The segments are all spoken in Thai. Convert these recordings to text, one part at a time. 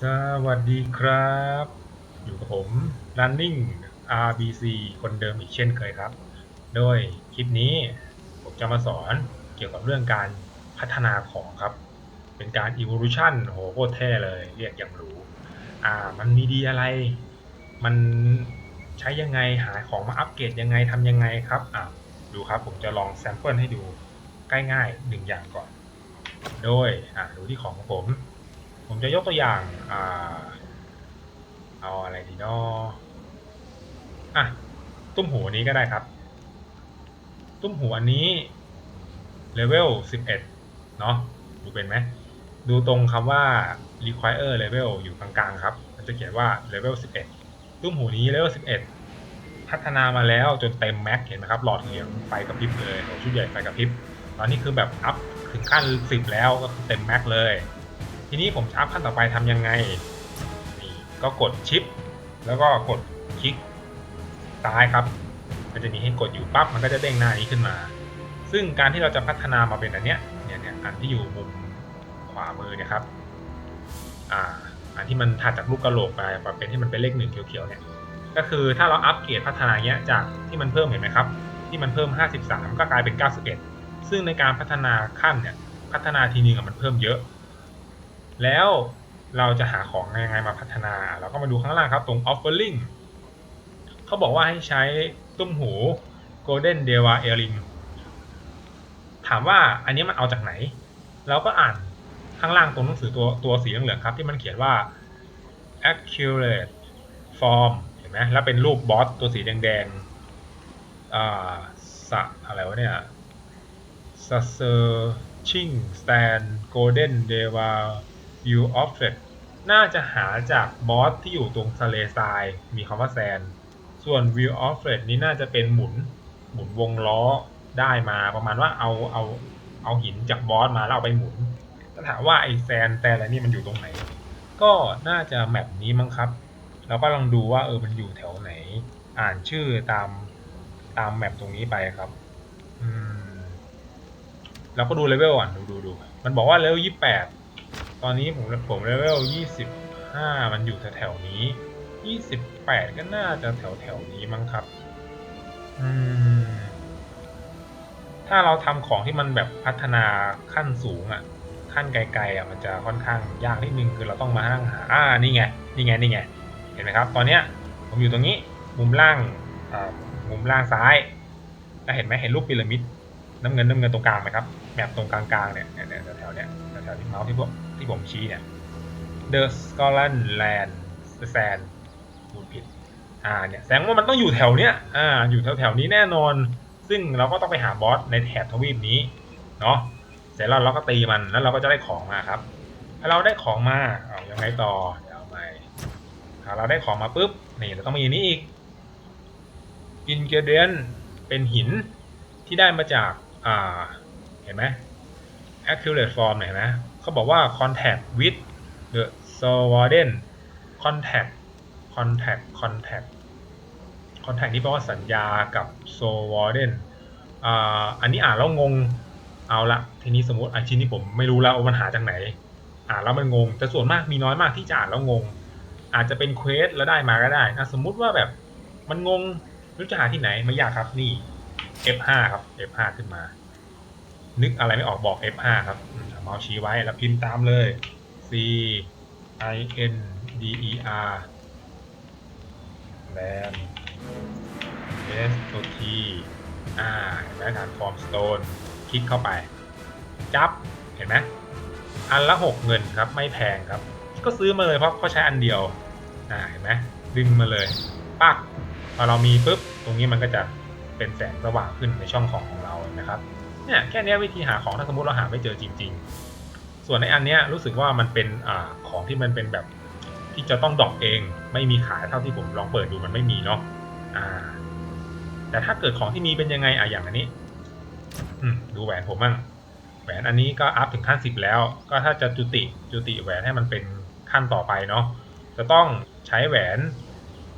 สวัสดีครับ อยู่กับผม Running RBC คนเดิมอีกเช่นเคยครับ โดยคลิปนี้ผมจะมาสอนเกี่ยวกับเรื่องการพัฒนาของครับ เป็นการ evolution โหโคตรเท่เลยเรียกอย่างหรูอ่า มันมีดีอะไร มันใช้ยังไงหาของมาอัปเกรดยังไงทำยังไงครับ อ่าดูครับผมจะลองแซมเปิลให้ดูใกล้ง่ายหนึ่งอย่างก่อน โดยอ่าดูที่ของของผม ผมจะยกตัวอย่างอ่าเอาอะไรดีเนาะอะตุ้มหูอันนี้ก็ได้ครับ ตุ้มหูอันนี้เลเวล11 เนาะดูเป็นไหม ดูตรงคำว่า require level อยู่กลางๆครับ มันจะเขียนว่า level 11 ตุ้มหูนี้ level 11 พัฒนามาแล้วจนเต็มแม็กเห็นไหมครับ หลอดเหลืองไฟกระพริบเลยโอ้ชุดใหญ่ไฟกระพริบ ตอนนี้คือแบบอัพถึงขั้น 10 แล้วก็เต็มแม็กเลย ทีนี้ผมอัพขั้นต่อไปทำยังไงนี่ก็กดชิป แล้วก็กดคลิกซ้ายครับ มันจะมีให้กดอยู่ปั๊บมันก็จะเด้งหน้านี้ขึ้นมา ซึ่งการที่เราจะพัฒนามาเป็นอันเนี้ยเนี่ยเนี่ยอันที่อยู่มุมขวามือเนี่ยครับอ่าอันที่มันถัดจากลูกกระโหลกไปมาเป็นที่มันเป็นเลขหนึ่งเขียวๆเนี่ยก็คือถ้าเราอัปเกรดพัฒนาเนี้ยจากที่มันเพิ่มเห็นไหมครับ ที่มันเพิ่ม 53 ก็กลายเป็น 91 ซึ่งในการพัฒนาขั้นเนี่ยพัฒนาทีนึงมันเพิ่มเยอะ แล้วเราจะหาของยังไงมาพัฒนา เราก็มาดูข้างล่างครับตรง offering เขาบอกว่าให้ใช้ตุ้มหู golden deva earring ถามว่าอันนี้มันเอาจากไหน เราก็อ่านข้างล่างตรงหนังสือตัวตัวสีเหลืองๆครับ ที่มันเขียนว่า accurate form เห็นไหมแล้วเป็นรูปบอสตัวสีแดงๆอ่าสะอะไรวะเนี่ย s a s e r c h i n g stand golden deva view of it น่าจะหาจากบอสที่อยู่ตรงทะเลทราย มีคำว่าแซน ส่วน view of it นี่น่าจะเป็นหมุน หมุนวงล้อได้มาประมาณว่าเอาเอาเอาหินจากบอสมาแล้วเอาไปหมุนถ้าถามว่าไอแซนแต่อะไรนี่มันอยู่ตรงไหน ก็น่าจะแมปนี้มั้งครับเราก็ลองดูว่าเออมันอยู่แถวไหน อ่านชื่อตามตามแมปตรงนี้ไปครับอืมเราก็ดูเลเวลก่อนดูดูดูมันบอกว่าเลเวลยี่สิบแปด ตอนนี้ผมผมเลเวลยี่สิบห้ามันอยู่แถวๆนี้ยี่สิบแปดก็น่าจะแถวแถวๆนี้มั้งครับ อืม ถ้าเราทำของที่มันแบบพัฒนาขั้นสูงอะ่ะ ขั้นไกลๆอะมันจะค่อนข้างยากนิดนึงคือเราต้องมานั่งหาอ่านี่ไง นี่ไง นี่ไง เห็นไหมครับ ตอนเนี้ยผมอยู่ตรงนี้ มุมล่างอ่ามุมล่างซ้ายแล้วเห็นไหมเห็นรูปพีระมิดน้ำเงินน้ำเงินตรงกลางไหมครับแมปตรงกลางๆเนี่ยเนี่ยเนี่ยแถวๆเนี่ยแถวๆที่เมาส์ที่พวก ที่ผมชี้เนี่ย The Scotland Land Sand พูดผิด อ่าเนี่ยแสดงว่ามันต้องอยู่แถวเนี้ย อ่า อยู่แถวๆนี้แน่นอน ซึ่งเราก็ต้องไปหาบอสในแถบทวีปนี้ เนาะเสร็จแล้วเราก็ตีมันแล้วเราก็จะได้ของมาครับถ้าเราได้ของมาเอายังไงต่อ เดี๋ยวเอาใหม่ถ้าเราได้ของมาปุ๊บ นี่เราต้องมีนี้อีก ingredient เป็นหินที่ได้มาจาก อ่า เห็นไหม accurate form เห็นไหม เขาบอกว่า contact with the warden contact contact contact contact นี่แปลว่าสัญญากับ so warden อันนี้อ่านแล้วงงเอาละทีนี้สมมติอันชิ้นนี้ผมไม่รู้แล้วว่ามันหาจากไหน อ่านแล้วมันงง แต่ส่วนมากมีน้อยมากที่จะอ่านแล้วงง อาจจะเป็นเควสแล้วได้มาก็ได้นะสมมุติว่าแบบมันงงรู้จะหาที่ไหนไม่ยากครับนี่ F5 ครับ F5 ขึ้นมา นึกอะไรไม่ออกบอก F5 ครับ มเอาชี้ไว้แล้วพิมพ์ตามเลย C I N D E R land S O T อ่าเห็นไหมฐานฟอร์มสโตนคลิกเข้าไป จับ เห็นไหมอันละหกเงินครับ ไม่แพงครับ ก็ซื้อมาเลยเพราะเขาใช้อันเดียวเห็นไหมดึงมาเลยปักพอเรามีปุ๊บ ตรงนี้มันก็จะเป็นแสงสว่างขึ้นในช่องของของเรานะครับ เนี่ยแค่เนี้ยวิธีหาของถ้าสมมติเราหาไม่เจอจริง ๆ ส่วนในอันเนี้ยรู้สึกว่ามันเป็นอ่าของที่มันเป็นแบบที่จะต้องดรอกเอง ไม่มีขายเท่าที่ผมลองเปิดดูมันไม่มีเนาะอ่า แต่ถ้าเกิดของที่มีเป็นยังไงอะอย่างอันนี้ อืมดูแหวนผมมั่งแหวนอันนี้ก็อัพถึงขั้นสิบแล้ว ก็ถ้าจะจุติจุติแหวนให้มันเป็นขั้นต่อไปเนาะจะต้องใช้แหวน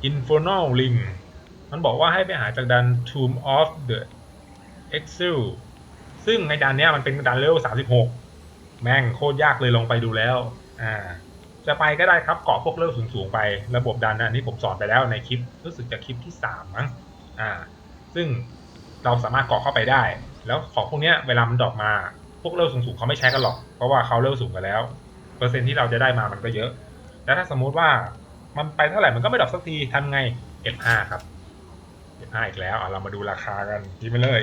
Infernal Ring มันบอกว่าให้ไปหาจากดัน Tomb of the Exil ซึ่งในดันเนี้ยมันเป็นดันเลเวล36 แม่งโคตรยากเลยลงไปดูแล้ว อ่า จะไปก็ได้ครับเกาะพวกเลเวลสูงๆไประบบดันนะนนี้ผมสอนไปแล้วในคลิปรู้สึกจะคลิปที่สามมั้งอ่า ซึ่งเราสามารถเกาะเข้าไปได้ แล้วของพวกเนี้ยเวลามันดอกมา พวกเลเวลสูงๆเขาไม่ใช้กันหรอก เพราะว่าเขาเลเวลสูงกันแล้ว เปอร์เซ็นที่เราจะได้มามันก็เยอะ แล้วถ้าสมมุติว่ามันไปเท่าไหร่มันก็ไม่ดอปสักทีทำไง F5 ครับ F5 อีกแล้วอะเรามาดูราคากันที่ไปเลย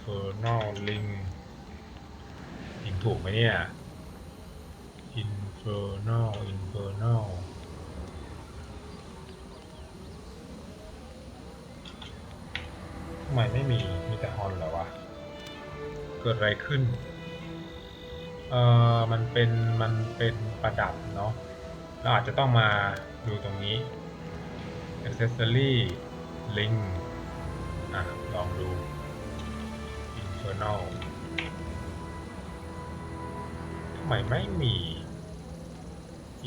Infernal link ยิงถูกไหมเนี่ย Infernal Infernal ทำไมไม่มี มีแต่ฮอนเหรอวะ เกิดอะไรขึ้น เอ่อ มันเป็น มันเป็นประดับเนาะเราอาจจะต้องมาดูตรงนี้ accessory link อะ ลองดู internal ทำไมไม่มี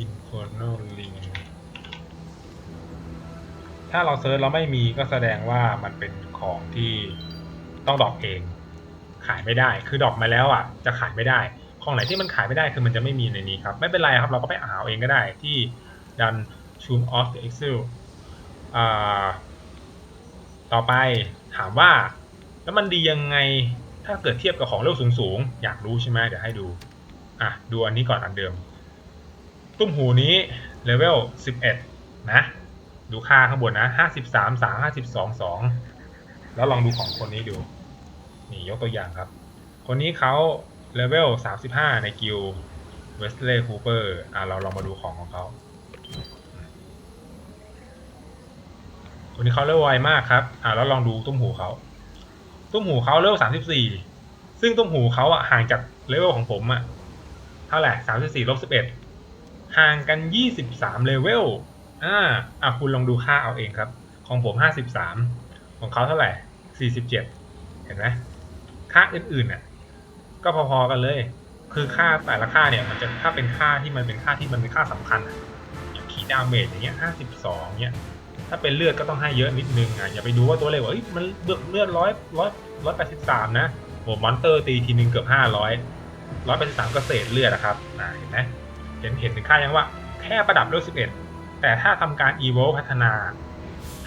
internal link ถ้าเราเซิร์ชเราไม่มีก็แสดงว่ามันเป็นของที่ต้องดอกเอง ขายไม่ได้ คือดอกมาแล้วอะ จะขายไม่ได้ ของไหนที่มันขายไม่ได้คือมันจะไม่มีในนี้ครับ ไม่เป็นไรครับ เราก็ไปอ่าเองก็ได้ที่ดัน zoom off the excel อ่าต่อไปถามว่า แล้วมันดียังไง ถ้าเกิดเทียบกับของเลเวลสูงๆ อยากรู้ใช่ไหมเดี๋ยวให้ดู อะ ดูอันนี้ก่อนอันเดิม ตุ้มหูนี้เลเวล 11 นะ ดูค่าข้างบนนะห้าสิบสามสามห้าสิบสองสองแล้วลองดูของคนนี้ดู นี่ยกตัวอย่างครับ คนนี้เขาเลเวลสามสิบห้าในกิลเวสเลย์คูเปอร์ อ่าเราลองมาดูของของเขาคนนี้เขาเลเวไวมากครับ อ่าแล้วลองดูตุ้มหูเขา ตุ้มหูเขาเลเวลสามสิบสี่ซึ่งตุ้มหูเขาอะห่างจากเลเวลของผมอะเท่าไหร่สามสิบสี่ลบสิบเอ็ดห่างกันยี่สิบสามเลเวลอ่าอะคุณลองดูค่าเอาเองครับ ของผมห้าสิบสามของเขาเท่าไหร่สี่สิบเจ็ดเห็นไหมค่าอื่นๆน่ะก็พอๆกันเลย คือค่าแต่ละค่าเนี่ยมันจะถ้าเป็นค่าที่มันเป็นค่าที่มันเป็นค่าสำคัญอะอย่างคีย์ดาเมจอย่างเงี้ยห้าสิบสองเงี้ย ถ้าเป็นเลือดก็ต้องให้เยอะนิดนึงอะอย่าไปดูว่าตัวเลขว่ามันเลือดเลือดร้อยร้อยร้อยแปดสิบสามนะโหมอนเตอร์ตีทีนึงเกือบห้าร้อยร้อยแปดสิบสามก็เศษเลือดนะครับอ่าเห็นไหมเห็นเห็นถึงค่ายังว่าแค่ประดับเลเวลสิบเอ็ดแต่ถ้าทำการ evo พัฒนา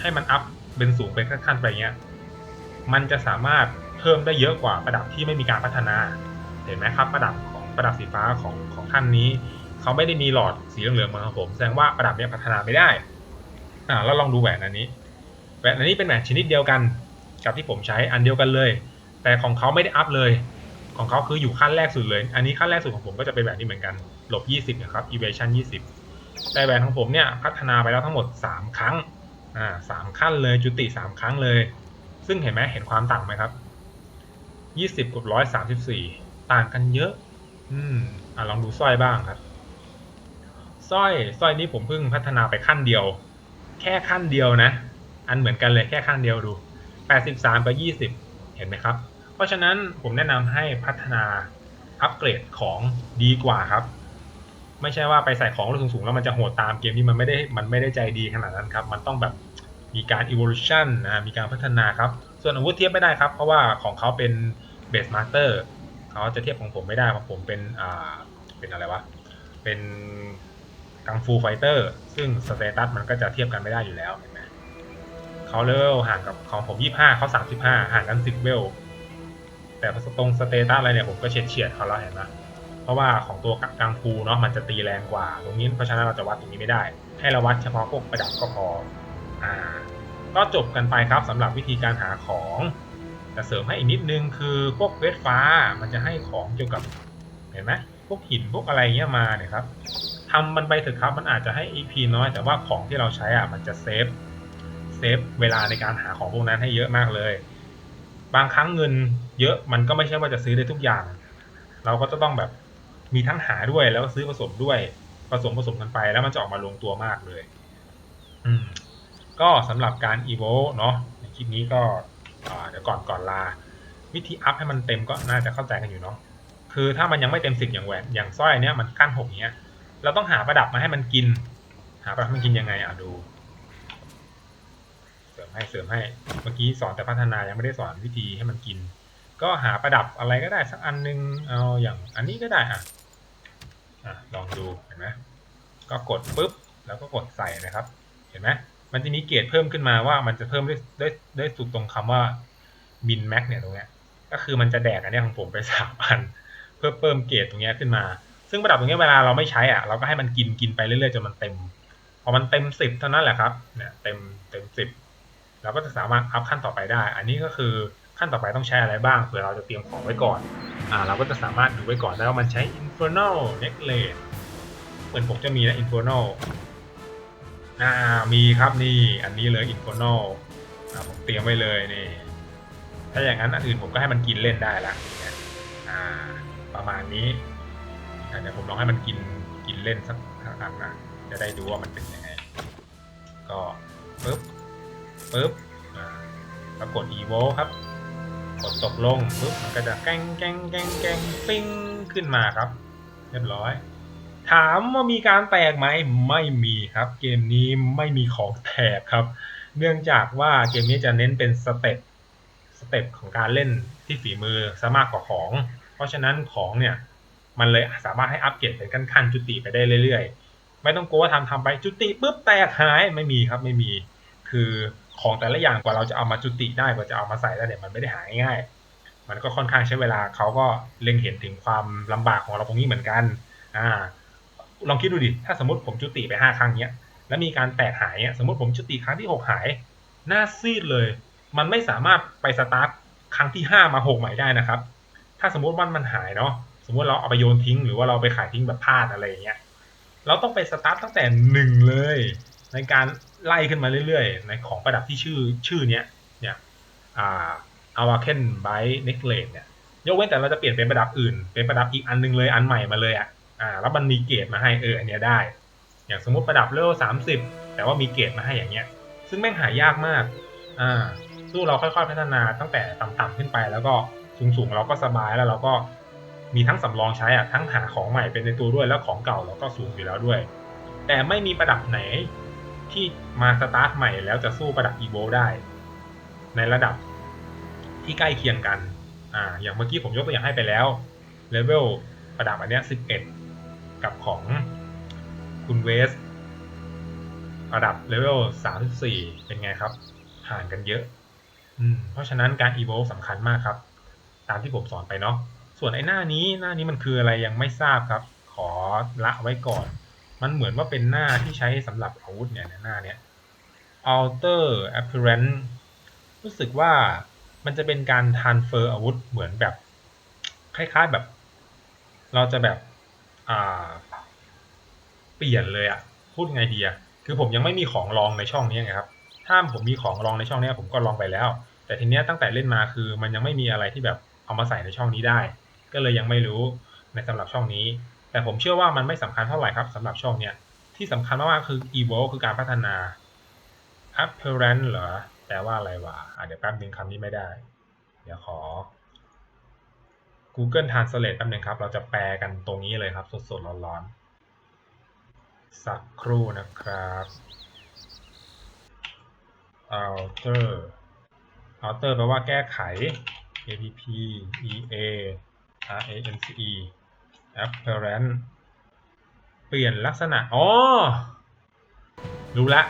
ให้มันอัพเป็นสูงเป็นขั้นๆไปเงี้ยมันจะสามารถเพิ่มได้เยอะกว่าประดับที่ไม่มีการพัฒนา เห็นไหมครับ ประดับของประดับสีฟ้าของของท่านนี้ เขาไม่ได้มีหลอดสีเหลืองๆเหมือนของผมแสดงว่าประดับเนี้ยพัฒนาไม่ได้ อ่าแล้วลองดูแหวนอันนี้ แหวนอันนี้เป็นแหวนชนิดเดียวกัน กับที่ผมใช้อันเดียวกันเลย แต่ของเขาไม่ได้อัพเลย ของเขาคืออยู่ขั้นแรกสุดเลย อันนี้ขั้นแรกสุดของผมก็จะเป็นแบบนี้เหมือนกันลบ20นะครับ evasion 20 แต่แหวนของผมเนี่ยพัฒนาไปแล้วทั้งหมด 3 ครั้งอ่าสามขั้นเลยจุติ 3 ครั้งเลย ซึ่งเห็นไหมเห็นความต่างไหมครับ 20กับ134 ต่างกันเยอะ อืมอ่าลองดูสร้อยบ้างครับสร้อยสร้อยนี้ผมเพิ่งพัฒนาไปขั้นเดียว แค่ขั้นเดียวนะ อันเหมือนกันเลยแค่ขั้นเดียวดู 83 กับ 20 เห็นไหมครับ เพราะฉะนั้นผมแนะนำให้พัฒนาอัปเกรดของดีกว่าครับ ไม่ใช่ว่าไปใส่ของสูงๆ แล้วมันจะโหดตามเกมที่มันไม่ได้มันไม่ได้ใจดีขนาดนั้นครับ มันต้องแบบมีการ evolution นะมีการพัฒนาครับ ส่วนอาวุธเทียบไม่ได้ครับ เพราะว่าของเขาเป็น base master เขาจะเทียบของผมไม่ได้เพราะผมเป็นอ่าเป็นอะไรวะเป็น กังฟูไฟเตอร์ซึ่งสเตตัสมันก็จะเทียบกันไม่ได้อยู่แล้วเห็นไหมเขาเลเวลห่างกับของผม25เขา35ห่างกัน10เวล แต่ตรงสเตตัสอะไรเนี่ยผมก็เฉียดเฉียดเขาแล้วเห็นไหมเพราะว่าของตัวกังฟูเนาะมันจะตีแรงกว่า ตรงนี้เพราะฉะนั้นเราจะวัดตรงนี้ไม่ได้ ให้เราวัดเฉพาะพวกประดับก็พออ่าก็จบกันไปครับสำหรับวิธีการหาของแต่เสริมให้อีกนิดนึงคือพวกเวทฟ้ามันจะให้ของเกี่ยวกับเห็นไหมพวกหินพวกอะไรเงี้ยมาเนี่ยครับ ทำมันไปเถอะครับ มันอาจจะให้ EP น้อย แต่ว่าของที่เราใช้อะมันจะเซฟ เซฟเวลาในการหาของพวกนั้นให้เยอะมากเลย บางครั้งเงิน เยอะมันก็ไม่ใช่ว่าจะซื้อได้ทุกอย่าง เราก็จะต้องแบบมีทั้งหาด้วยแล้วก็ซื้อผสมด้วย ผสมผสมกันไป แล้วมันจะออกมาลงตัวมากเลย อืม ก็สำหรับการ evo เนาะในคลิปนี้ก็เดี๋ยวก่อนก่อนลา วิธีอัพให้มันเต็มก็น่าจะเข้าใจกันอยู่เนาะคือถ้ามันยังไม่เต็มสิบอย่างแหวนอย่างสร้อยเนี้ยมันขั้นหกเนี้ย เราต้องหาประดับมาให้มันกิน หาประดับให้มันกินยังไงอะดู เสริมให้เสริมให้เมื่อกี้สอนแต่พัฒนายังไม่ได้สอนวิธีให้มันกิน ก็หาประดับอะไรก็ได้สักอันนึงเอาอย่างอันนี้ก็ได้อะอะลองดูเห็นไหมก็กดปุ๊บแล้วก็กดใส่นะครับ เห็นไหมมันจะมีเกรดเพิ่มขึ้นมาว่ามันจะเพิ่มด้วยด้วยด้วยสุดตรงคำว่ามินแม็กเนี่ยตรงเนี้ยก็คือมันจะแดกอันนี้ของผมไปสามพัน เพื่อเพิ่มเกรดตรงเนี้ยขึ้นมา ซึ่งประดับตรงเนี้ยเวลาเราไม่ใช้อะเราก็ให้มันกินกินไปเรื่อยๆจนมันเต็ม พอมันเต็มสิบเท่านั้นแหละครับเนี่ยเต็มเต็มสิบเราก็จะสามารถอัพขั้นต่อไปได้ อันนี้ก็คือขั้นต่อไปต้องใช้อะไรบ้างเผื่อเราจะเตรียมของไว้ก่อนอ่าเราก็จะสามารถดูไว้ก่อนได้ว่ามันใช้ infernal necklace เหมือนผมจะมีนะ infernal อ่ามีครับนี่อันนี้เลย infernal อ่าผมเตรียมไว้เลยนี่ถ้าอย่างนั้นอันอื่นผมก็ให้มันกินเล่นได้ละอ่าประมาณนี้ เดี๋ยวผมลองให้มันกินกินเล่นสักสักอันะจะได้ดูว่ามันเป็นยังไง ก็ปึ๊บปึ๊บอ่าแล้วกด evo ครับกดตกลงปึ๊บมันก็จะแกงแกงแกงแกงปิ้งขึ้นมาครับ เรียบร้อย ถามว่ามีการแตกไหมไม่มีครับ เกมนี้ไม่มีของแตกครับ เนื่องจากว่าเกมนี้จะเน้นเป็นสเต็ปสเต็ปของการเล่นที่ฝีมือซะมากกว่าของ เพราะฉะนั้นของเนี่ย มันเลยสามารถให้อัปเกรดเป็นขั้นๆจุติไปได้เรื่อยๆ ไม่ต้องกลัวว่าทำทำไปจุติปุ๊บแตกหายไม่มีครับไม่มี คือของแต่ละอย่างกว่าเราจะเอามาจุติได้กว่าจะเอามาใส่ได้เนี่ยมันไม่ได้หายง่ายมันก็ค่อนข้างใช้เวลาเขาก็เล็งเห็นถึงความลำบากของเราตรงนี้เหมือนกัน อ่า ลองคิดดูดิ ถ้าสมมติผมจุติไปห้าครั้งเนี้ย แล้วมีการแตกหายเนี่ยสมมติผมจุติครั้งที่หกหาย หน้าซีดเลย มันไม่สามารถไปสตาร์ทครั้งที่ห้ามาหกใหม่ได้นะครับ ถ้าสมมติว่ามันหายเนาะ สมมติเราเอาไปโยนทิ้ง หรือว่าเราไปขายทิ้งแบบพลาดอะไรอย่างเงี้ยเราต้องไปสตาร์ทตั้งแต่หนึ่งเลย ในการไล่ขึ้นมาเรื่อยๆ ในของประดับที่ชื่อชื่อเนี้ยเนี่ยอ่า a w a k e n b y Necklace เนี่ยยกเว้นแต่เราจะเปลี่ยนเป็นประดับอื่น เป็นประดับอีกอันหนึงเลยอันใหม่มาเลยอะอ่าแล้วมันมีเกรดมาให้เอออันเนี้ยได้ อย่างสมมติประดับเลเวลสามสิบแต่ว่ามีเกรดมาให้อย่างเงี้ย ซึ่งแม่งหายากมากอ่าสู้เราค่อยๆพัฒนาตั้งแต่ต่ำๆขึ้นไปแล้วก็สูงๆเราก็สบายแล้วเราก็ มีทั้งสำรองใช้อะทั้งหาของใหม่เป็นในตัวด้วยแล้วของเก่าเราก็สูงอยู่แล้วด้วย แต่ไม่มีประดับไหนที่มาสตาร์ทใหม่แล้วจะสู้ประดับอีโวได้ ในระดับที่ใกล้เคียงกันอ่าอย่างเมื่อกี้ผมยกตัวอย่างให้ไปแล้วเลเวลประดับอันเนี้ย11 กับของคุณเวสระดับเลเวล34 เป็นไงครับ ห่างกันเยอะ อืม เพราะฉะนั้นการ evolve สำคัญมากครับ ตามที่ผมสอนไปเนาะ ส่วนไอ้หน้านี้หน้านี้มันคืออะไรยังไม่ทราบครับ ขอละไว้ก่อน มันเหมือนว่าเป็นหน้าที่ใช้สำหรับอาวุธเนี่ยหน้าเนี้ย alter appearance รู้สึกว่ามันจะเป็นการ transfer อาวุธเหมือนแบบคล้ายๆแบบ เราจะแบบอ่าเปลี่ยนเลยอะพูดไงดีอะคือผมยังไม่มีของลองในช่องนี้ไงครับ ถ้าผมมีของลองในช่องนี้ผมก็ลองไปแล้ว แต่ทีเนี้ยตั้งแต่เล่นมาคือมันยังไม่มีอะไรที่แบบเอามาใส่ในช่องนี้ได้ ก็เลยยังไม่รู้ในสำหรับช่องนี้ แต่ผมเชื่อว่ามันไม่สำคัญเท่าไหร่ครับสำหรับช่องเนี้ยที่สำคัญมากๆคือ evolve คือการพัฒนา appearance เหรอแปลว่าอะไรวะอะเดี๋ยวแป๊บนึงคำนี้ไม่ได้ เดี๋ยวขอ Google Translate แป๊บนึงครับ เราจะแปลกันตรงนี้เลยครับ สดๆร้อนๆ สักครู่นะครับ alter alter แปลว่าแก้ไข app ea rance apparent เปลี่ยนลักษณะ อ๋อ รู้ละ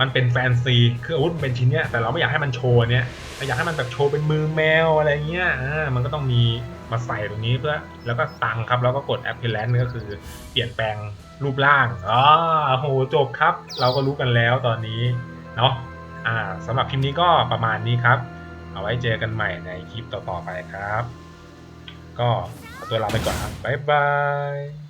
มันเป็นแฟนซี คืออาวุธเป็นชิ้นเนี้ย แต่เราไม่อยากให้มันโชว์เนี้ยเราอยากให้มันแบบโชว์เป็นมือแมวอะไรเงี้ย อ่า มันก็ต้องมีมาใส่ตรงนี้เพื่อ แล้วก็ตังครับ แล้วก็กด appearance ก็คือเปลี่ยนแปลงรูปร่าง อ๋อโห จบครับ เราก็รู้กันแล้วตอนนี้ เนาะ อ่าสำหรับคลิปนี้ก็ประมาณนี้ครับ เอาไว้เจอกันใหม่ในคลิปต่อๆไปครับ ก็ขอตัวลาไปก่อนครับบ๊ายบาย